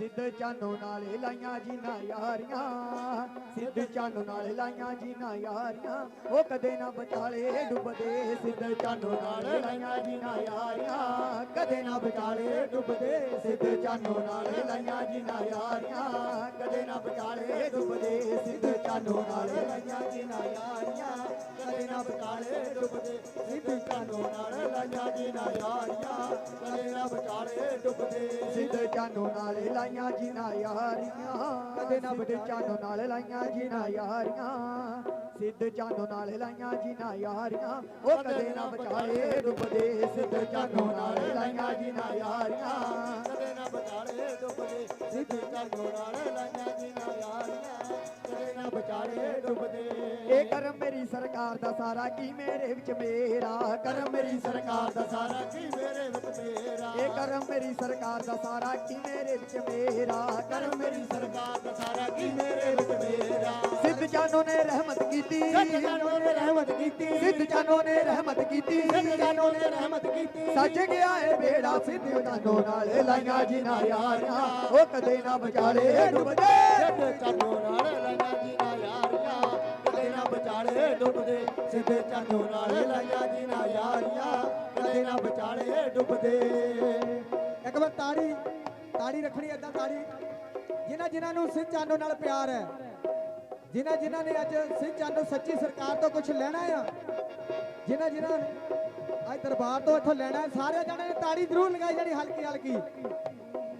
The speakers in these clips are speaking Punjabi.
ਸਿੱਧ ਚਾਨੋ ਨਾਲੇ ਲਾਈਆਂ ਜੀ ਨਾ ਯਾਰੀਆਂ, ਸਿੱਧ ਚਾਨੋ ਨਾਲੇ ਲਾਈਆਂ ਜੀ ਨਾ ਯਾਰੀਆਂ, ਉਹ ਕਦੇ ਨਾ ਵਿਚਾਲੇ ਡੁੱਬਦੇ, ਸਿੱਧ ਚਾਨੋ ਨਾਲੇ ਲਾਈਆਂ ਜੀ ਨਾ ਯਾਰੀਆਂ, ਕਦੇ ਨਾ ਵਿਚਾਲੇ ਡੁੱਬਦੇ, ਸਿੱਧ ਚਾਨੋ ਨਾਲੇ ਲਾਈਆਂ ਜੀ ਨਾ ਯਾਰੀਆਂ, ਕਦੇ ਨਾ ਵਿਚਾਲੇ ਡੁੱਬਦੇ, ਸਿੱਧ ਚਾਨੋ ਨਾਲੇ ਲਾਈਆਂ ਜੀ ਨਾ ਯਾਰੀਆਂ, ਕਦੇ ਨਾ ਵਿਚਾਲੇ ਡੁੱਬਦੇ, ਸਿੱਧ ਕਦੇ ਡੁੱਬਦੇ ਸਿੱਧ ਚਾਨੋ ਨਾਲੇ ਲਾਈਆਂ ਜੀ ਨਾ ਯਾਰੀਆਂ। ਕਦੇ ਨਾ ਵਿਚਾਲੇ ਚਾਨੋ ਨਾਲੇ ਲਾਈਆਂ ਜੀ ਨਾ ਯਾਰੀਆਂ। ਸਿੱਧ ਚਾਨੋ ਨਾਲੇ ਲਾਈਆਂ ਜੀ ਯਾਰੀਆਂ। ਉਹ ਕਦੇ ਨਾ ਵਿਚਾਲੇ ਡੁੱਬਦੇ, ਸਿੱਧ ਚਾਨੋ ਨਾਲੇ ਲਾਈਆਂ ਜੀ ਨਾ ਯਾਰੀਆਂ। ਕਦੇ ਨਾ ਵਿਚਾਲੇ ਡੁੱਬਦੇ, ਸਿੱਧ ਚਾਨੋ ਨਾਲੇ ਲਾਈਆਂ ਜੀ ਯਾਰੀਆਂ। ਕਦੇ ਨਾ ਵਿਚਾਲੇ ਡੁੱਬਦੇ ਕਰਮ ਮੇਰੀ ਸਰਕਾਰ ਦਾ ਸਾਰਾ ਕੀ ਮੇਰੇ ਵਿੱਚ ਮੇਰਾ? ਕਰਮ ਮੇਰੀ ਸਰਕਾਰ ਦਾ ਸਾਰਾ ਕੀ ਮੇਰੇ ਵਿੱਚ ਮੇਰਾ? ਇਹ ਕਰਮ ਮੇਰੀ ਸਰਕਾਰ ਦਾ ਸਾਰਾ ਕੀ ਮੇਰੇ ਵਿੱਚ ਮੇਰਾ? ਕਰਮ ਮੇਰੀ ਸਰਕਾਰ ਦਾ ਸਾਰਾ ਕੀ ਮੇਰੇ ਵਿੱਚ ਮੇਰਾ? ਸਿੱਧ ਜਾਨੋ ਨੇ ਰਹਿਮਤ ਕੀਤੀ। ਸਿੱਧ ਜਾਨੋ ਨੇ ਰਹਿਮਤ ਕੀਤੀ। ਸਿੱਧ ਜਾਨੋ ਨੇ ਰਹਿਮਤ ਕੀਤੀ। ਸਿੱਧ ਜਾਨੋ ਨੇ ਰਹਿਮਤ ਕੀਤੀ। ਸੱਜ ਗਿਆ ਏ ਬੇੜਾ ਸਿੱਧ ਜਾਨੋ ਨਾਲ ਲਾਈਆਂ ਜੀ ਨਾ ਯਾਰੀਆਂ ਉਹ ਕਦੇ ਨਾ ਵਿਚਾਲੇ ਡੁੱਬਦੇ ਸਿੱਧ ਜਾਨੋ ਨਾਲ ਲਾਈਆਂ ਡੁੱਬਦੇ ਸਿੱਧ ਜਾਨੋ ਨਾਲ ਲਾਈਆਂ ਜੀ ਨਾ ਯਾਰੀਆਂ, ਕਦੇ ਨਾ ਵਿਚਾਲੇ ਡੁੱਬਦੇ। ਇੱਕ ਵਾਰ ਤਾੜੀ ਤਾੜੀ ਰੱਖਣੀ ਏਦਾਂ ਤਾੜੀ। ਜਿਨ੍ਹਾਂ ਜਿਨ੍ਹਾਂ ਨੂੰ ਸਿੱਧ ਚਾਨੋ ਨਾਲ ਪਿਆਰ ਹੈ, ਜਿਨ੍ਹਾਂ ਜਿਨ੍ਹਾਂ ਨੇ ਅੱਜ ਸਿੱਧ ਚਾਨੋ ਸੱਚੀ ਸਰਕਾਰ ਤੋਂ ਕੁਝ ਲੈਣਾ ਆ, ਜਿਨ੍ਹਾਂ ਜਿਨ੍ਹਾਂ ਅੱਜ ਦਰਬਾਰ ਤੋਂ ਇੱਥੋਂ ਲੈਣਾ ਹੈ ਸਾਰੇ ਜਣੇ ਨੇ ਤਾੜੀ ਜ਼ਰੂਰ ਲਗਾਈ ਜਾਣੀ ਹਲਕੀ ਹਲਕੀ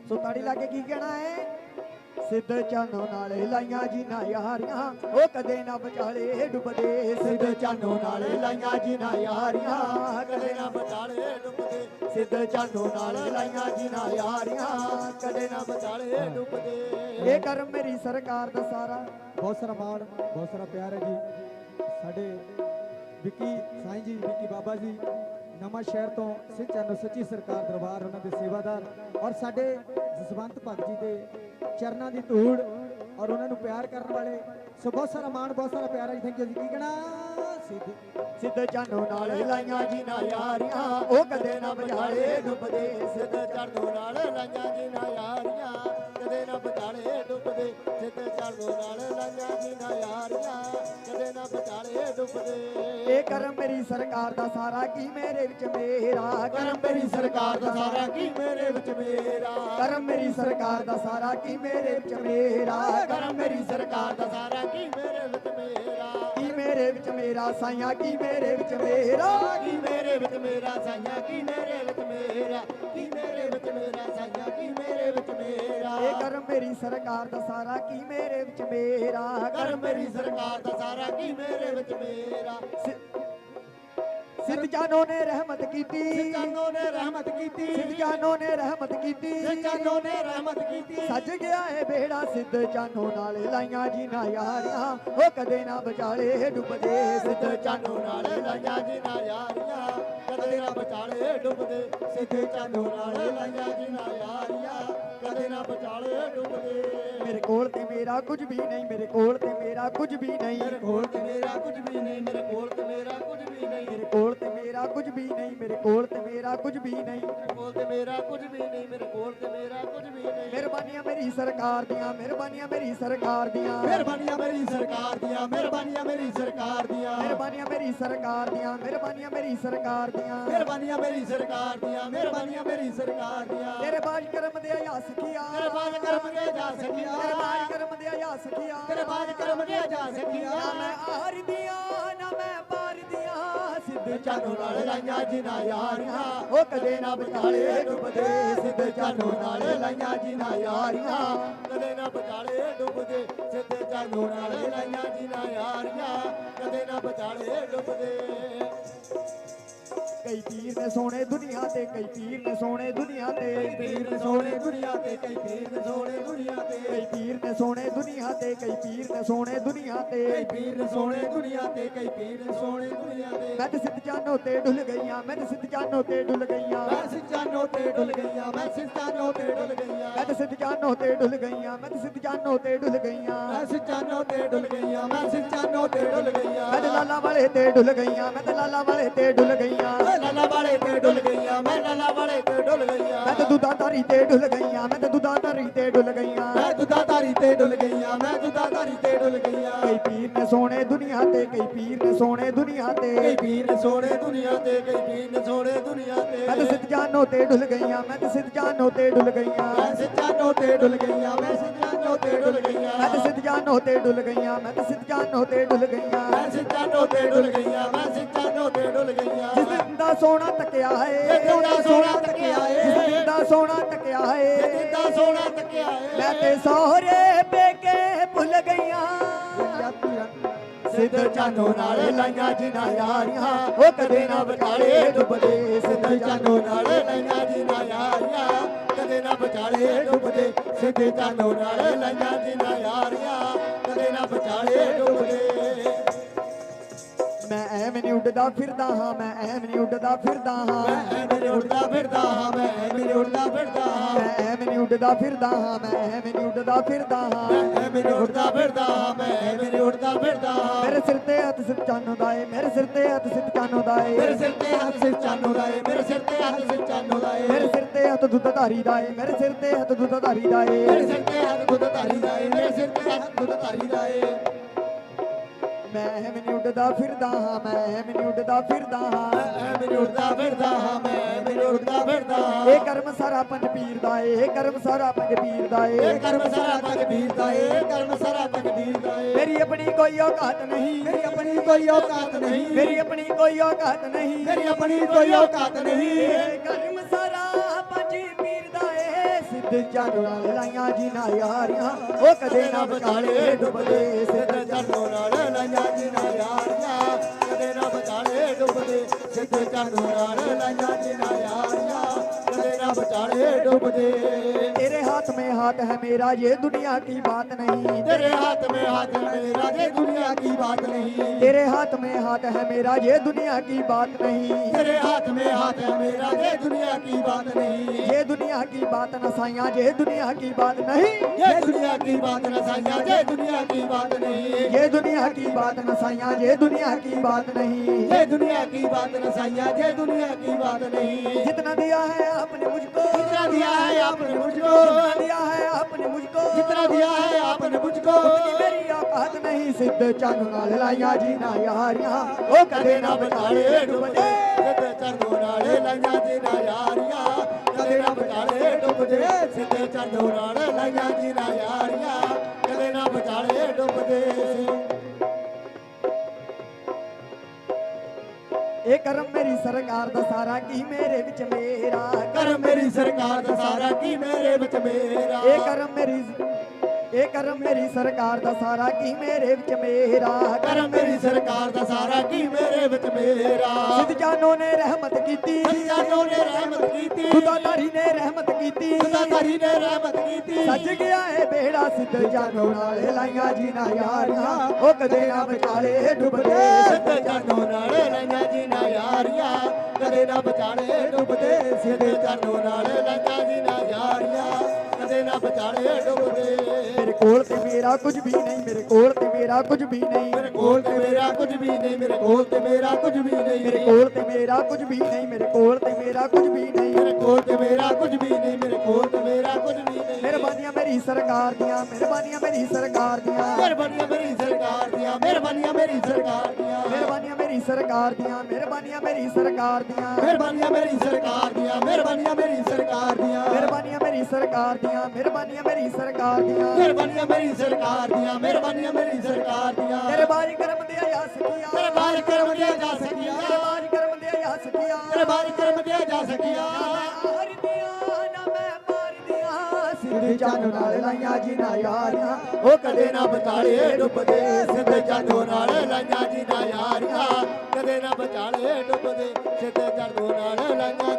ਸੋ ਤਾੜੀ ਲਾ ਕੇ ਕੀ ਕਹਿਣਾ ਹੈ? ਸਿੱਧ ਚਾਨੋ ਨਾਲੇ ਲਾਈਆਂ ਜੀ ਨਾ ਯਾਰੀਆਂ, ਉਹ ਕਦੇ ਨਾ ਬਚਾਲੇ ਡੁੱਬਦੇ ਸਿੱਧ ਚਾਨੋ ਨਾਲੇ ਲਾਈਆਂ ਜੀ ਯਾਰੀਆਂ, ਕਦੇ ਨਾ ਵਿਚਾਲੇ ਡੁੱਬਦੇ ਸਿੱਧ ਚਾਨੋ ਨਾਲੇ ਲਾਈਆਂ ਜੀ ਯਾਰੀਆਂ, ਕਦੇ ਨਾ ਵਿਚਾਲੇ ਡੁੱਬਦੇ। ਇਹ ਕਰਮ ਮੇਰੀ ਸਰਕਾਰ ਦਾ ਸਾਰਾ। ਬਹੁਤ ਸਾਰਾ ਮਾਣ, ਬਹੁਤ ਸਾਰਾ ਪਿਆਰ ਹੈ ਜੀ। ਸਾਡੇ ਵਿੱਕੀ ਸਾਈਂ ਜੀ, ਵਿੱਕੀ ਬਾਬਾ ਜੀ ਨਵਾਂ ਸ਼ਹਿਰ ਤੋਂ ਸਿੱਧ ਚਾਨੋ ਸੱਚੀ ਸਰਕਾਰ ਦਰਬਾਰ ਉਹਨਾਂ ਦੇ ਸੇਵਾਦਾਰ ਔਰ ਸਾਡੇ ਜਸਵੰਤ ਭਗਤ ਜੀ ਦੇ ਚਰਨਾਂ ਦੀ ਧੂੜ ਔਰ ਉਹਨਾਂ ਨੂੰ ਪਿਆਰ ਕਰਨ ਵਾਲੇ। ਸੋ ਬਹੁਤ ਸਾਰਾ ਮਾਣ, ਬਹੁਤ ਸਾਰਾ ਪਿਆਰ ਹੈ ਜੀ ਥੈਂਕ ਯੂ ਜੀ। ਕੀ ਕਹਿਣਾ? ਸਿੱਧ ਸਿੱਧ ਚਾਨੋ ਨਾਲੇ ਲਾਈਆਂ ਜੀ ਨਾ ਯਾਰੀਆਂ, ਉਹ ਕਦੇ ਨਾ ਵਿਚਾਲੇ ਡੁੱਬਦੇ। ਸਿੱਧ ਚਾਨੋ ਨਾਲੇ ਲਾਈਆਂ ਜੀ ਨਾ ਯਾਰੀਆਂ, ਕਦੇ ਨਾ ਵਿਚਾਲੇ ਡੁੱਬਦੇ। ਸਿੱਧ ਚਾਨੋ ਨਾਲੇ ਲਾਈਆਂ ਜੀ ਨਾ ਯਾਰੀਆਂ, ਕਦੇ ਨਾ ਵਿਚਾਲੇ ਡੁੱਬਦੇ। ਇਹ ਕਰਮ ਮੇਰੀ ਸਰਕਾਰ ਦਾ ਸਾਰਾ ਕੀ ਮੇਰੇ ਵਿੱਚ ਮੇਰਾ? ਕਰਮ ਮੇਰੀ ਸਰਕਾਰ ਦਾ ਸਾਰਾ ਕੀ ਮੇਰੇ ਵਿੱਚ ਮੇਰਾ? ਕਰਮ ਮੇਰੀ ਸਰਕਾਰ ਦਾ ਸਾਰਾ ਕੀ ਮੇਰੇ ਵਿੱਚ ਮੇਰਾ? ਕਰਮ ਮੇਰੀ ਸਰਕਾਰ ਦਾ ਸਾਰਾ ਕੀ ਮੇਰੇ ਵਿੱਚ ਮੇਰਾ? ਕੀ ਮੇਰੇ ਵਿੱਚ ਮੇਰਾ ਸਾਈਆਂ ਕੀ ਮੇਰੇ ਵਿੱਚ ਮੇਰਾ? ਕੀ ਮੇਰੇ ਵਿੱਚ ਮੇਰਾ ਸਾਈਆਂ ਕੀ ਮੇਰੇ ਵਿੱਚ ਮੇਰਾ? ਕੀ ਮੇਰੇ ਮੇਰਾ ਸਾਈਆਂ ਕੀ ਮੇਰੇ ਵਿੱਚ ਮੇਰਾ? ਇਹ ਕਰਮ ਮੇਰੀ ਸਰਕਾਰ ਦਾ ਸਾਰਾ ਕੀ ਮੇਰੇ ਵਿੱਚ ਮੇਰਾ? ਕਰਮ ਮੇਰੀ ਸਰਕਾਰ ਦਾ ਸਾਰਾ ਕੀ ਮੇਰੇ ਵਿੱਚ ਮੇਰਾ? ਸਿੱਧ ਜਾਨੋ ਨੇ ਰਹਿਮਤ ਕੀਤੀ। ਸਿੱਧ ਜਾਨੋ ਨੇ ਰਹਿਮਤ ਕੀਤੀ। ਸਿੱਧ ਜਾਨੋ ਨੇ ਰਹਿਮਤ ਕੀਤੀ। ਸਿੱਧ ਜਾਨੋ ਨੇ ਰਹਿਮਤ ਕੀਤੀ। ਸੱਜ ਗਿਆ ਏ ਬੇੜਾ ਸਿੱਧ ਜਾਨੋ ਨਾਲ ਲਾਈਆਂ ਜੀ ਨਾ ਯਾਰੀਆਂ। ਉਹ ਕਦੇ ਨਾ ਵਿਚਾਲੇ ਡੁੱਬਦੇ। ਸਿੱਧ ਜਾਨੋ ਨਾਲ ਲਾਈਆਂ ਜੀ ਨਾ ਯਾਰੀਆਂ। ਕਦੇ ਨਾ ਵਿਚਾਲੇ ਡੁੱਬਦੇ। ਸਿੱਧ ਜਾਨੋ ਨਾਲ ਲਾਈਆਂ ਜੀ ਨਾ ਯਾਰੀਆਂ। ਕਦੇ ਨਾ ਵਿਚਾਲੇ ਡੁੱਬਦੇ। ਮੇਰੇ ਕੋਲ ਤੇ ਮੇਰਾ ਕੁਝ ਵੀ ਨਹੀਂ ਮੇਰੇ ਕੋਲ ਤੇ ਮੇਰਾ ਕੁਝ ਵੀ ਨਹੀਂ। ਮੇਰੇ ਕੋਲ ਤੇ ਮੇਰਾ ਕੁਝ ਵੀ ਨਹੀਂ ਮੇਰੇ ਕੋਲ ਤੇ ਮੇਰਾ ਕੁਝ ਵੀ ਨਹੀਂ। ਮੇਰੇ ਕੋਲ ਤੇ ਮੇਰਾ ਕੁਝ ਵੀ ਨਹੀਂ ਮੇਰੇ ਕੋਲ ਤੇ ਮੇਰਾ ਕੁਝ ਵੀ ਨਹੀਂ। ਮੇਰੇ ਕੋਲ ਤੇ ਮੇਰਾ ਕੁਝ ਵੀ ਨਹੀਂ ਮੇਰੇ ਕੋਲ ਤੇ ਮੇਰਾ ਕੁਝ ਵੀ ਨਹੀਂ। ਮਿਹਰਬਾਨੀਆਂ ਮੇਰੀ ਸਰਕਾਰ ਦੀਆਂ ਮਿਹਰਬਾਨੀਆਂ ਮੇਰੀ ਸਰਕਾਰ ਦੀਆਂ। ਮਿਹਰਬਾਨੀਆਂ ਮੇਰੀ ਸਰਕਾਰ ਦੀਆਂ ਮਿਹਰਬਾਨੀਆਂ ਮੇਰੀ ਸਰਕਾਰ ਦੀਆਂ। ਮਿਹਰਬਾਨੀਆਂ ਮੇਰੀ ਸਰਕਾਰ ਦੀਆਂ ਮਿਹਰਬਾਨੀਆਂ ਮੇਰੀ ਸਰਕਾਰ ਦੀਆਂ। ਮਿਹਰਬਾਨੀਆਂ ਮੇਰੀ ਸਰਕਾਰ ਦੀਆਂ ਮਿਹਰਬਾਨੀਆਂ ਮੇਰੀ ਸਰਕਾਰ ਦੀਆਂ। ਤੇਰੇ ਬਾਜ ਕਰਮ ਦੇ ਸਖੀਆ। ਤੇਰੇ ਬਾਜ ਕਰਮ ਦੇ ਜਾ ਸਖੀਆ। ਤੇਰੇ ਬਾਜ ਕਰਮ ਦੇ ਆਇਆ ਸਖੀਆ। ਤੇਰੇ ਬਾਜ ਕਰਮ ਦੇ ਜਾ ਸਖੀਆ। ਨਾ ਮੈਂ ਆਹਰ ਦੀਆਂ ਨਾ ਮੈਂ ਪਾਰ ਦੀਆਂ ਸਿੱਧ ਚਾਨੋ ਨਾਲ ਲਾਈਆਂ ਜੀ ਨਾ ਯਾਰੀਆਂ। ਉਹ ਕਦੇ ਨਾ ਵਿਚਾਲੇ ਡੁੱਬਦੇ ਸਿੱਧ ਚਾਨੋ ਨਾਲ ਲਾਈਆਂ ਜੀ ਨਾ ਯਾਰੀਆਂ। ਕਦੇ ਨਾ ਵਿਚਾਲੇ ਡੁੱਬਦੇ ਸਿੱਧ ਚਾਨੋ ਨਾਲ ਲਾਈਆਂ ਜੀ ਨਾ ਯਾਰੀਆਂ। ਕਦੇ ਨਾ ਵਿਚਾਲੇ ਡੁੱਬਦੇ। ਕਈ ਪੀਰ ਨੇ ਸੋਹਣੇ ਦੁਨੀਆ ਤੇ ਕਈ ਪੀਰ ਨੇ ਸੋਹਣੇ ਦੁਨੀਆ ਤੇ ਕਈ ਪੀਰ ਨੇ ਸੋਹਣੇ ਦੁਨੀਆ ਤੇ ਕਈ ਪੀਰ ਨੇ ਸੋਹਣੇ ਦੁਨੀਆ ਤੇ ਕਈ ਪੀਰ ਨੇ ਸੋਹਣੇ ਦੁਨੀਆ ਤੇ ਕਈ ਪੀਰ ਨੇ ਸੋਹਣੇ ਦੁਨੀਆ ਤੇ ਕਈ ਪੀਰ ਨੇ ਸੋਹਣੇ ਦੁਨੀਆ ਤੇ ਕਈ ਪੀਰ ਨੇ ਸੋਹਣੇ ਦੁਨੀਆ ਤੇ ਮੈਂ ਤੇ ਸਿੱਧ ਜਾਨੋ ਤੇ ਡੁੱਲ ਗਈਆਂ ਮੈਂ ਤੇ ਸਿੱਧ ਜਾਨੋ ਤੇ ਡੁੱਲ ਗਈਆਂ ਮੈਂ ਸਿੱਧਾਨੋ ਤੇ ਡੁੱਲ ਗਈਆਂ ਮੈਂ ਸਿੱਧਾਨੋ ਤੇ ਡੁੱਲ ਗਈਆਂ ਮੈਂ ਤੇ ਸਿੱਧ ਜਾਨੋ ਤੇ ਡੁੱਲ ਗਈਆਂ ਮੈਂ ਤੇ ਸਿੱਧ ਜਾਨੋ ਤੇ ਡੁੱਲ ਗਈਆਂ ਮੈਂ ਸਿੱਧਾਨੋ ਤੇ ਡੁੱਲ ਗਈਆਂ ਮੈਂ ਸਿੱਧਾਨੋ ਤੇ ਡੁੱਲ ਗਈਆਂ ਮੈਂ ਤੇ ਲਾਲਾ ਵਾਲੇ ਤੇ ਡੁੱਲ ਗਈਆਂ ਮੈਂ ਤੇ ਲਾਲਾ ਵਾਲੇ ਤੇ ਡੁੱਲ ਗਈਆਂ ਓਏ ਲਾਲਾ ਵਾਲੇ ਤੇ ਡੁੱਲ ਗਈਆਂ ਮੈਂ ਲਾਲਾ ਵਾਲੇ ਤੇ ਡੁੱਲ ਗਈਆਂ। ਮੈਂ ਤੇ ਦੁੱਧਾ ਧਾਰੀ ਤੇ ਡੁੱਲ ਗਈਆਂ ਮੈਂ ਤੇ ਦੁੱਧਾ ਧਾਰੀ ਤੇ ਡੁੱਲ ਗਈਆਂ। ਮੈਂ ਦੁੱਧਾ ਧਾਰੀ ਤੇ ਡੁੱਲ ਗਈਆਂ ਮੈਂ ਦੁੱਧਾ ਧਾਰੀ ਤੇ ਡੁੱਲ ਗਈਆਂ। ਕਈ ਪੀਰ ਸੋਹਣੇ ਦੁਨੀਆ ਤੇ ਕਈ ਪੀਰ ਨੇ ਸੋਹਣੇ ਦੁਨੀਆ ਕਈ ਤੇ ਪੀਰ ਨੇ ਸੋਹਣੇ ਦੁਨੀਆ ਤੇ ਕਈ ਪੀਰ ਨੇ ਸੋਹਣੇ ਦੁਨੀਆ ਮੈਂ ਤੇ ਤੇ ਸਿੱਧ ਜਾਨੋ ਤੇ ਡੁੱਲ ਗਈਆਂ ਮੈਂ ਤੇ ਸਿੱਧ ਜਾਨੋ ਤੇ ਡੁੱਲ ਗਈਆਂ। ਮੈਂ ਸਿੱਧਾਂ ਤੇ ਡੁੱਲ ਗਈਆਂ ਮੈਂ ਸਿੱਧਾਂ ਤੇ ਡੁੱਲ ਗਈਆਂ। ਮੈਂ ਤੇ ਸਿੱਧ ਜਾਨੋ ਤੇ ਡੁੱਲ ਗਈਆਂ ਮੈਂ ਤੇ ਸਿੱਧ ਜਾਨੋ ਤੇ ਡੁੱਲ ਗਈਆਂ। ਮੈਂ ਸਿੱਧਾਂ ਤੇ ਡੁੱਲ ਗਈਆਂ ਮੈਂ ਸਿੱਧਾਂ ਤੇ ਡੁੱਲ ਗਈਆਂ। ਜਿਸ ਦਿਨ ਦਾ ਸੋਹਣਾ ਤੱਕਿਆ ਏ ਜਿਸ ਦਿਨ ਦਾ ਸੋਹਣਾ ਤੱਕਿਆ ਏ। ਜਿਸ ਦਿਨ ਦਾ ਸੋਹਣਾ ਤੱਕਿਆ ਏ ਜਿੱਦਾਂ ਸੋਹਣਾ ਤੱਕਿਆ ਏ ਮੈਂ ਤੇ ਸਹੁਰੇ ਪੇਕੇ ਭੁੱਲ ਗਈਆਂ। ਸਿੱਧ ਚਾਨੋ ਨਾਲ ਲਾਈਆਂ ਜਿਨਾ ਯਾਰੀਆਂ, ਉਹ ਕਦੇ ਨਾ ਵਿਚਾਲੇ ਡੁੱਬਦੇ। ਸਿੱਧ ਚਾਨੋ ਨਾਲ ਲਾਈਆਂ ਜੀ ਨਾ ਯਾਰੀਆਂ, ਕਦੇ ਨਾ ਵਿਚਾਲੇ ਡੁੱਬਦੇ। ਸਿੱਧੇ ਚਾਨੋ ਨਾਲ ਲਾਈਆਂ ਜੀ ਨਾ ਯਾਰੀਆਂ, ਕਦੇ ਨਾ ਵਿਚਾਲੇ ਡੁੱਬਦੇ। ਐਵੇਂ ਨਹੀਂ ਉੱਡਦਾ ਫਿਰਦਾ ਹਾਂ ਮੈਂ ਐਵੇਂ ਨਹੀਂ ਉੱਡਦਾ ਫਿਰਦਾ ਹਾਂ। ਮੈਂ ਐਵੇਂ ਉੱਡਦਾ ਫਿਰਦਾ ਹਾਂ ਮੈਂ ਐਵੇਂ ਉੱਡਦਾ ਫਿਰਦਾ ਹਾਂ। ਮੈਂ ਐਵੇਂ ਨਹੀਂ ਉੱਡਦਾ ਫਿਰਦਾ ਹਾਂ ਮੈਂ ਐਵੇਂ ਨਹੀਂ ਉੱਡਦਾ ਫਿਰਦਾ ਹਾਂ। ਮੈਂ ਐਵੇਂ ਉੱਡਦਾ ਫਿਰਦਾ ਹਾਂ ਮੈਂ ਐਵੇਂ ਉੱਡਦਾ ਫਿਰਦਾ ਹਾਂ। ਮੇਰੇ ਸਿਰ ਤੇ ਹੱਥ ਸਿਰ ਚਾਨੋ ਦਾ ਏ ਮੇਰੇ ਸਿਰ ਤੇ ਹੱਥ ਸਿਰ ਚਾਨੋ ਦਾ ਏ ਮੇਰੇ ਸਿਰ ਤੇ ਹੱਥ ਸਿਰ ਚਾਨੋ ਦਾ ਏ ਮੇਰੇ ਸਿਰ ਤੇ ਹੱਥ ਸਿਰ ਚਾਨੋ ਦਾ ਏ ਮੇਰੇ ਸਿਰ ਤੇ ਹੱਥ ਦੁੱਧ ਧਾਰੀ ਦਾ ਏ ਮੇਰੇ ਸਿਰ ਤੇ ਹੱਥ ਦੁੱਧ ਧਾਰੀ ਦਾ ਏ ਮੇਰੇ ਸਿਰ ਤੇ ਹੱਥ ਦੁੱਧ ਧਾਰੀ ਦਾ ਏ ਮੇਰੇ ਸਿਰ ਤੇ ਹੱਥ ਦੁੱਧ ਧਾਰੀ ਦਾ ਏ ਮੈਂ ਐਵੇਂ ਨਹੀਂ ਉੱਡਦਾ ਫਿਰਦਾ ਹਾਂ ਮੈਂ ਐਵੇਂ ਨਹੀਂ ਉੱਡਦਾ ਫਿਰਦਾ ਹਾਂ। ਮੈਂ ਐਵੇਂ ਉੱਡਦਾ ਫਿਰਦਾ ਹਾਂ ਮੈਂ ਐਵੇਂ ਉੱਡਦਾ ਫਿਰਦਾ ਹਾਂ। ਇਹ ਕਰਮ ਸਾਰਾ ਪੰਜ ਪੀਰ ਦਾ ਏ ਇਹ ਕਰਮ ਸਾਰਾ ਪੰਜ ਪੀਰ ਦਾ ਏ ਇਹ ਕਰਮ ਸਾਰਾ ਤਕਦੀਰ ਦਾ ਏ ਇਹ ਕਰਮ ਸਾਰਾ ਤਕਦੀਰ ਦਾ ਏ। ਮੇਰੀ ਆਪਣੀ ਕੋਈ ਔਕਾਤ ਨਹੀਂ। ਮੇਰੀ ਆਪਣੀ ਕੋਈ ਔਕਾਤ ਨਹੀਂ। ਮੇਰੀ ਆਪਣੀ ਕੋਈ ਔਕਾਤ ਨਹੀਂ। ਮੇਰੀ ਆਪਣੀ ਕੋਈ ਔਕਾਤ ਨਹੀਂ। ਇਹ ਕਰਮ ਸਾਰਾ ਪੰਜ ਪੀਰ ਸਿੱਧ ਚਾਨੋ ਲਾਈਆਂ ਜੀ ਨਾ ਯਾਰੀਆਂ, ਉਹ ਕਦੇ ਨਾ ਵਿਚਾਲੇ ਡੁੱਬਦੇ ਸਿੱਧ ਚਰਨੋਂ ਨਾਲ ਲਾਈਆਂ ਜੀ ਯਾਰੀਆਂ, ਕਦੇ ਨਾ ਬਚਾਲੇ ਡੁੱਬਦੇ ਸਿੱਧੇ ਚਰਨੋਂ ਨਾਲ ਲਾਈਆਂ ਜੀ ਯਾਰੀਆਂ, ਕਦੇ ਨਾ ਬਚਾਲੇ ਡੁੱਬਦੇ। हाथ में हाथ है मेरा ये दुनिया की बात नहीं तेरे हाथ में हाथ है मेरा ये दुनिया की बात नहीं तेरे हाथ में हाथ है मेरा ये दुनिया की बात नहीं तेरे हाथ में हाथ है मेरा ये दुनिया की बात नहीं ये दुनिया की बात न साइया ये दुनिया की बात नहीं ये दुनिया की बात न साइया ये दुनिया की बात नहीं ये दुनिया की बात न साइया ये दुनिया की बात नहीं ये दुनिया की बात न साइया ये दुनिया की बात नहीं जितना दिया है आपने मुझको जितना दिया है आपने मुझको दिया है आपने मुझको जितना दिया है आपने मुझको उतनी मेरी औकात नहीं सिद्ध चंद नाल लाइया जी ना यारियां ओ कदे ना बटाले डुबदे सिद्ध चंद नाले लाइया जी ना यारियां कदे ना बटाले डुबदे सिद्ध चंद नाले लाइया जी ना यारियां कदे ना बटाले डुबदे ਕਰਮ ਮੇਰੀ ਸਰਕਾਰ ਦਾ ਸਾਰਾ, ਕੀ ਮੇਰੇ ਵਿੱਚ ਮੇਰਾ? ਕਰਮ ਮੇਰੀ ਸਰਕਾਰ ਦਾ ਸਾਰਾ, ਕੀ ਮੇਰੇ ਵਿੱਚ ਮੇਰਾ? ਇਹ ਕਰਮ ਮੇਰੀ ਇਹ ਕਰਮ ਮੇਰੀ ਸਰਕਾਰ ਦਾ ਸਾਰਾ ਕੀ ਮੇਰੇ ਵਿੱਚ ਮੇਰਾ? ਕਰ ਮੇਰੀ ਸਰਕਾਰ ਦਾ ਸਾਰਾ ਕੀ ਮੇਰੇ ਵਿੱਚ ਮੇਰਾ? ਸਿੱਧ ਜਾਨੋ ਨੇ ਰਹਿਮਤ ਕੀਤੀ। ਸੱਚਾਨੋ ਨੇ ਰਹਿਮਤ ਕੀਤੀ। ਖੁਦਾਦਾਰੀ ਨੇ ਰਹਿਮਤ ਕੀਤੀ। ਖੁਦਾਦਾਰੀ ਨੇ ਰਹਿਮਤ ਕੀਤੀ। ਸੱਜ ਗਿਆ ਏ ਬੇੜਾ ਸਿੱਧ ਜਾਨੋ ਨਾਲ ਲਾਈਆਂ ਜੀ ਨਾ ਯਾਰੀਆਂ ਉਹ ਕਦੇ ਨਾ ਵਿਚਾਲੇ ਡੁੱਬਦੇ। ਸਿੱਧੇ ਚਰਨੋਂ ਨਾਲ ਲਾਈਆਂ ਜੀ ਨਾ ਯਾਰੀਆਂ ਕਦੇ ਨਾ ਬਚਾਲੇ ਡੁੱਬਦੇ। ਸਿੱਧੇ ਚਰਨੋਂ ਨਾਲ ਲਾਈਆਂ ਜੀ ਨਾ ਯਾਰੀਆਂ ਕਦੇ ਨਾ ਬਚਾਲੇ ਡੁੱਬਦੇ। ਕੋਲ ਤੇ ਮੇਰਾ ਕੁਝ ਵੀ ਨਹੀਂ ਮੇਰੇ ਕੋਲ ਤੇ ਮੇਰਾ ਕੁਝ ਵੀ ਨਹੀਂ। ਮੇਰੇ ਕੋਲ ਤੇ ਮੇਰਾ ਕੁਝ ਵੀ ਨਹੀਂ ਮੇਰੇ ਕੋਲ ਤੇ ਮੇਰਾ ਕੁਝ ਵੀ ਨਹੀਂ। ਮੇਰੇ ਕੋਲ ਤੇ ਮੇਰਾ ਕੁਝ ਵੀ ਨਹੀਂ ਮੇਰੇ ਕੋਲ ਤੇ ਮੇਰਾ ਕੁਝ ਵੀ ਨਹੀਂ। ਮੇਰੇ ਕੋਲ ਤੇ ਮੇਰਾ ਕੁਝ ਵੀ ਨਹੀਂ ਮੇਰੇ ਕੋਲ ਤੇ ਮੇਰਾ ਕੁਝ ਵੀ ਨਹੀਂ। ਮਿਹਰਬਾਨੀਆਂ ਮੇਰੀ ਸਰਕਾਰ ਦੀਆਂ ਮਿਹਰਬਾਨੀਆਂ ਮੇਰੀ ਸਰਕਾਰ ਦੀਆਂ। ਮਿਹਰਬਾਨੀਆਂ ਮੇਰੀ ਸਰਕਾਰ ਦੀਆਂ ਮਿਹਰਬਾਨੀਆਂ ਮੇਰੀ ਸਰਕਾਰ ਦੀਆਂ। ਮਿਹਰਬਾਨੀਆਂ ਮੇਰੀ ਸਰਕਾਰ ਦੀਆਂ ਮਿਹਰਬਾਨੀਆਂ ਮੇਰੀ ਸਰਕਾਰ ਦੀਆਂ। ਮਿਹਰਬਾਨੀਆਂ ਮੇਰੀ ਸਰਕਾਰ ਦੀਆਂ ਮਿਹਰਬਾਨੀਆਂ ਮੇਰੀ ਸਰਕਾਰ ਦੀਆਂ। ਸਰਕਾਰ ਦੀਆਂ ਮਿਹਰਬਾਨੀਆਂ ਮੇਰੀ ਸਰਕਾਰ ਦੀਆਂ। ਮਿਹਰਬਾਨੀਆਂ ਮੇਰੀ ਸਰਕਾਰ ਦੀਆਂ ਮਿਹਰਬਾਨੀਆਂ ਮੇਰੀ ਸਰਕਾਰ ਦੀਆਂ। ਤੇਰੇ ਬਾਜ ਕਰਮ ਦੇ ਆ ਸਕਿਆ। ਤੇਰੇ ਬਾਰ ਕਰਮ ਦਿਆ ਜਾ ਸਕੀਆਂ। ਤੇਰੇ ਬਾਜ ਕਰਮ ਦੇ ਆ ਸਕਿਆ। ਤੇਰੇ ਬਾਰ ਕਰਮ ਦਿਆ ਜਾ ਸਕੀਆਂ। ਸਿੱਧੇ ਚੰਨ ਨਾਲ ਲਾਈਆਂ ਜੀ ਨਾ ਯਾਰੀਆਂ। ਉਹ ਕਦੇ ਨਾ ਬਤਾਲੇ ਡੁੱਬਦੇ ਸਿੱਧੇ ਚਾਨੋ ਨਾਲ ਲਾਈਆਂ ਜੀ ਨਾ ਯਾਰੀਆਂ। ਕਦੇ ਨਾ ਬਚਾਲੇ ਡੁੱਬਦੇ ਸਿੱਧੇ ਚਾਨੋ ਨਾਲ ਲਾਈਆਂ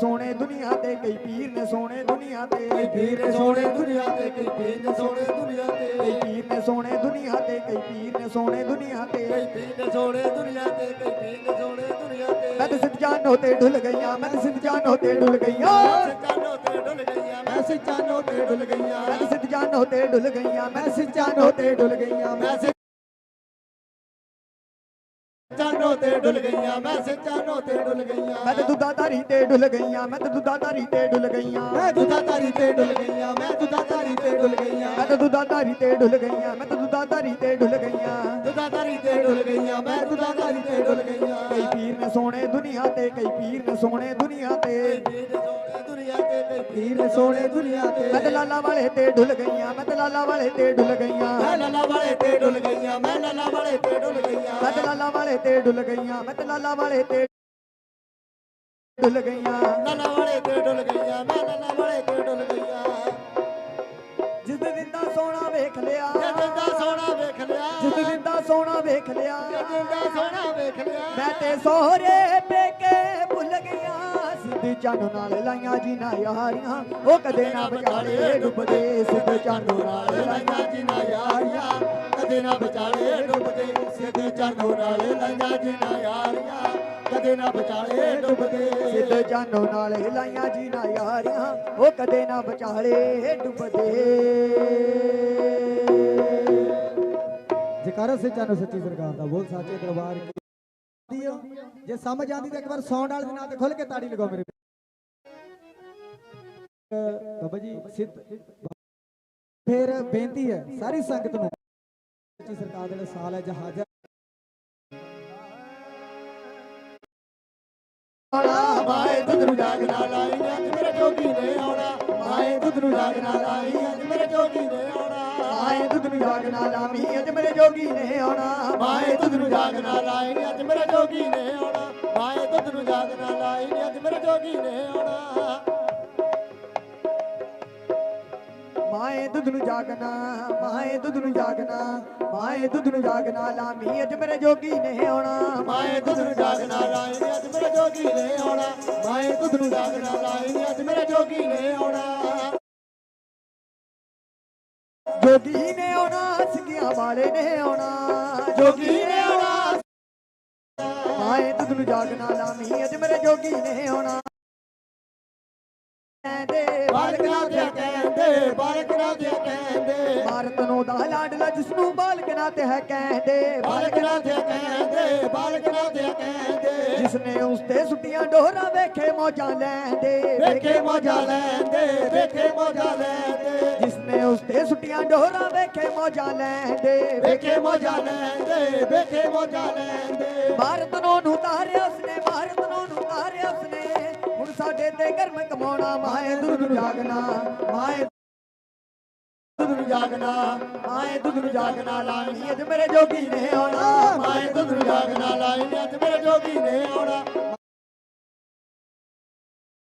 ਸੋਹਣੇ ਦੁਨੀਆ ਤੇ ਕਈ ਪੀਰ ਨੇ ਸੋਹਣੇ ਦੁਨੀਆ ਤੇ। ਕਈ ਪੀਰ ਨੇ ਸੋਹਣੇ ਦੁਨੀਆ ਤੇ ਕਈ ਪੀਰ ਨੇ ਸੋਹਣੇ ਦੁਨੀਆ ਕਈ ਤੇ ਪੀਰ ਨੇ ਸੋਹਣੇ ਦੁਨੀਆ ਤੇ ਕਈ ਪੀਰ ਨੇ ਸੋਹਣੇ ਦੁਨੀਆ ਤੇ। ਕਈ ਪੀਰ ਨੇ ਸੋਹਣੇ ਦੁਨੀਆ ਤੇ ਕਈ ਪੀਰ ਨੇ ਸੋਹਣੇ ਦੁਨੀਆ ਤੇ। ਮੈਂ ਤੇ ਸਿੱਧ ਜਾਨੋ ਤੇ ਡੁੱਲ ਗਈਆਂ ਮੈਂ ਤੇ ਸਿੱਧ ਜਾਨੋ ਤੇ ਡੁੱਲ ਗਈਆਂ। ਚਾਨੋ ਤੇ ਡੁੱਲ ਗਈਆਂ ਮੈਂ ਚਾਨੋ ਤੇ ਡੁੱਲ ਗਈਆਂ। ਮੈਂ ਤੇ ਸਿੱਧ ਜਾਨੋ ਤੇ ਡੁੱਲ ਗਈਆਂ ਮੈਂ ਤੇ ਸਿੱਧ ਜਾਨੋ ਤੇ ਡੁੱਲ ਗਈਆਂ। ਮੈਂ ਚਾਨੋ ਤੇ ਡੁੱਲ ਗਈਆਂ ਮੈਂ ਸਿੱਚਾਨੋ ਤੇ ਡੁੱਲ ਗਈਆਂ ਮੈਂ ਤੇ ਦੁੱਧਾ ਧਾਰੀ ਤੇ ਡੁੱਲ ਗਈਆਂ ਮੈਂ ਤੇ ਦੁੱਧਾ ਧਾਰੀ ਤੇ ਡੁੱਲ ਗਈਆਂ ਮੈਂ ਦੁੱਧਾ ਧਾਰੀ ਤੇ ਡੁੱਲ ਗਈਆਂ ਮੈਂ ਦੁੱਧਾ ਧਾਰੀ ਤੇ ਡੁੱਲ ਗਈਆਂ ਮੈਂ ਤੇ ਦੁੱਧਾ ਧਾਰੀ ਤੇ ਡੁੱਲ ਗਈਆਂ ਮੈਂ ਤੇ ਦੁੱਧਾ ਧਾਰੀ ਤੇ ਡੁੱਲ ਗਈਆਂ ਦੁੱਧਾ ਧਾਰੀ ਤੇ ਡੁੱਲ ਗਈਆਂ ਮੈਂ ਦੁੱਧਾ ਧਾਰੀ ਤੇ ਡੁੱਲ ਗਈਆਂ ਸੋਹਣੇ ਦੁਨੀਆ ਤੇ ਮੈਂ ਤੇ ਲਾਲਾ ਵਾਲੇ ਤੇ ਡੁੱਲ ਗਈਆਂ ਮੈਂ ਤੇ ਲਾਲਾ ਵਾਲੇ ਤੇ ਡੁੱਲ ਗਈਆਂ। ਮੈਂ ਲੱਲਾ ਵਾਲੇ ਤੇ ਡੁੱਲ ਗਈਆਂ ਮੈਂ ਲੱਲਾ ਵਾਲੇ ਤੇ ਡੁੱਲ ਗਈਆਂ। ਮੈਂ ਤੇ ਲਾਲਾ ਵਾਲੇ ਤੇ ਡੁੱਲ ਗਈਆਂ ਮੈਂ ਤੇ ਲਾਲਾ ਵਾਲੇ ਤੇ ਡੁੱਲ ਗਈਆਂ। ਲੱਲਾ ਵਾਲੇ ਤੇ ਡੁੱਲ ਗਈਆਂ ਮੈਂ ਲੱਲਾ ਵਾਲੇ ਤੇ ਡੁੱਲ ਗਈਆਂ। ਜਿਸ ਦਿਨ ਦਾ ਸੋਹਣਾ ਵੇਖ ਲਿਆ। ਜਦੋਂ ਦਾ ਸੋਹਣਾ ਵੇਖ ਲਿਆ। ਜਿਸ ਦਿਨ ਦਾ ਸੋਹਣਾ ਵੇਖ ਲਿਆ। ਜਦੋਂ ਦਾ ਸੋਹਣਾ ਵੇਖ ਲਿਆ। ਮੈਂ ਤੇ ਸੋਹਰੇ ਪੇਕੇ ਭੁੱਲ ਗਈਆਂ। ਸਿੱਧੀ ਚੰਨ ਨਾਲ ਲਾਈਆਂ ਜੀ ਨਾ ਯਾਰੀਆਂ, ਉਹ ਕਦੇ ਨਾ ਵਿਚਾਲੇ ਡੁੱਬਦੇ ਸਿੱਧੇ ਚੰਨ ਨਾਲ ਲਾਈਆਂ ਜੀ ਨਾ ਯਾਰੀਆਂ, ਕਦੇ ਨਾ ਵਿਚਾਲੇ ਡੁੱਬਦੇ ਸਿੱਧੇ ਚਾਨੋ ਨਾਲ ਲਾਈਆਂ ਜੀ ਨਾ ਯਾਰੀਆਂ, ਕਦੇ ਨਾ ਵਿਚਾਲੇ ਡੁੱਬਦੇ ਸਿੱਧੇ ਚੰਨ ਨਾਲ ਲਾਈਆਂ ਜੀ ਨਾ ਯਾਰੀਆਂ, ਉਹ ਕਦੇ ਨਾ ਵਿਚਾਲੇ ਡੁੱਬਦੇ। ਜਕਾਰਾ ਸੱਚਾ ਨੂੰ ਸੱਚੀ ਸਰਕਾਰ ਦਾ ਬੋਲ ਸਾਚੇ ਦਰਬਾਰ ਜੇ ਸਮਝ ਆਂਦੀ ਤਾਂ ਇੱਕ ਵਾਰ ਸੌਂਡ ਵਾਲੇ ਦੇ ਨਾਂ ਤੇ ਖੁੱਲ ਕੇ ਤਾੜੀ ਲਗਾਓ ਮੇਰੇ ਬਾਬਾ ਜੀ, ਸਿੱਧ ਫਿਰ ਬੇਨਤੀ ਹੈ, ਸਾਰੀ ਸੰਗਤ ਨੂੰ। ਸੱਚੀ ਸਰਕਾਰ ਦੇ ਸਾਲ ਹੈ, ਜਹਾਜ਼ ਆਉਣਾ, ਮਾਏ ਦੁੱਧ ਨੂੰ ਜਾਗਣਾ ਲਾਈ ਅੱਜ ਮੇਰੇ ਜੋਗੀ ਨੇ ਆਉਣਾ। ਮਾਏ ਦੁੱਧ ਨੂੰ ਜਾਗਣਾ ਲਾਈ ਅੱਜ ਮੇਰੇ ਜੋਗੀ ਨੇ ਆਉਣਾ। ਆਏ ਦੁੱਧ ਨੂੰ ਜਾਗਣਾ ਲਾਮੀ ਅੱਜ ਮੇਰੇ ਜੋਗੀ ਨੇ ਆਉਣਾ। ਮਾਏ ਦੁੱਧ ਨੂੰ ਜਾਗਣਾ ਲਾਈ ਨੀ ਅੱਜ ਮੇਰੇ ਜੋਗੀ ਨੇ ਆਉਣਾ। ਮਾਏ ਦੁੱਧ ਨੂੰ ਜਾਗਣਾ ਲਾਈ ਨੀ ਅੱਜ ਮੇਰੇ ਜੋਗੀ ਨੇ ਆਉਣਾ। ਮਾਏ ਦੁੱਧ ਨੂੰ ਜਾਗਣਾ, ਮਾਏ ਦੁੱਧ ਨੂੰ ਜਾਗਣਾ, ਮਾਏ ਦੁੱਧ ਨੂੰ ਜਾਗਣਾ, ਲਾਮੀ ਅੱਜ ਮੇਰੇ ਜੋਗੀ ਨੇ ਆਉਣਾ। ਮਾਏ ਦੁੱਧ ਨੂੰ ਜਾਗਣਾ ਲਾਈ ਅੱਜ ਮੇਰੇ ਜੋਗੀ ਨੇ ਆਉਣਾ। ਮਾਏ ਦੁੱਧ ਨੂੰ ਜਾਗਣਾ ਲਾਈ ਅੱਜ ਮੇਰੇ ਜੋਗੀ ਨੇ ਆਉਣਾ। ਜੋਗੀ ਨੇ ਆਉਣਾ, ਸਿੱਕਿਆਂ ਵਾਲੇ ਨੇ ਆਉਣਾ। ਜੋਗੀ ਨੇ ਆਉਣਾ, ਮਾਏ ਦੁੱਧ ਨੂੰ ਜਾਗਣਾ, ਲਾਮੀ ਅੱਜ ਮੇਰੇ ਜੋਗੀ ਨੇ ਆਉਣਾ। ਕਹਿੰਦੇ ਬਾਲਕਨਾ ਕਹਿੰਦੇ ਬਾਲਕਨਾ ਦੇ ਕਹਿੰਦੇ। ਭਾਰਤ ਨੂੰ ਦਾ ਲਾਡਲਾ ਜਿਸ ਨੂੰ ਬਾਲਕਨਾ ਤੇ ਹੈ ਕਹਿੰਦੇ। ਬਾਲਕਨਾ ਦੇ ਕਹਿੰਦੇ ਬਾਲਕਨਾ ਦੇ ਕਹਿੰਦੇ। ਜਿਸ ਨੇ ਉਸ ਤੇ ਸੁੱਟੀਆਂ ਡੋਰਾਂ ਵੇਖੇ ਮੌਜਾਂ ਲੈਂਦੇ। ਵੇਖੇ ਮੋਜਾ ਲੈਂਦੇ ਵੇਖੇ ਮੋਜਾ ਲੈਂਦੇ। ਜਿਸ ਨੇ ਉਸ ਤੇ ਸੁੱਟੀਆਂ ਡੋਰਾਂ ਵੇਖੇ ਮੌਜਾਂ ਲੈਂਦੇ। ਵੇਖੇ ਮੋਜਾ ਲੈਂਦੇ ਵੇਖੇ ਮੋਜਾ ਲੈਂਦੇ। ਭਾਰਤ ਨੂੰ ਨੂੰ ਤਾਰਿਆ ਉਸਨੇ ਭਾਰਤ ਨੂੰ ਨੂੰ ਤਾਰਿਆ ਉਸਨੇ। ਹੁਣ ਸਾਡੇ ਤੇ ਕਰਮ ਕਮਾਉਣਾ ਮਾਏ ਦੁੱਧ ਨੂੰ ਜਾਗਣਾ ਮਾਏ ਨੂੰ ਜਾਗਣਾ ਮਾਏ ਦੁੱਧ ਨੂੰ ਜਾਗਣਾ ਲਾਣੀ ਅੱਜ ਮੇਰੇ ਜੋਗੀ ਨੇ ਆਉਣਾ। ਮਾਏ ਦੁੱਧ ਨੂੰ ਜਾਗਣਾ ਲਾਈ ਨੀ ਅੱਜ ਮੇਰੇ ਜੋਗੀ ਨੇ ਆਉਣਾ।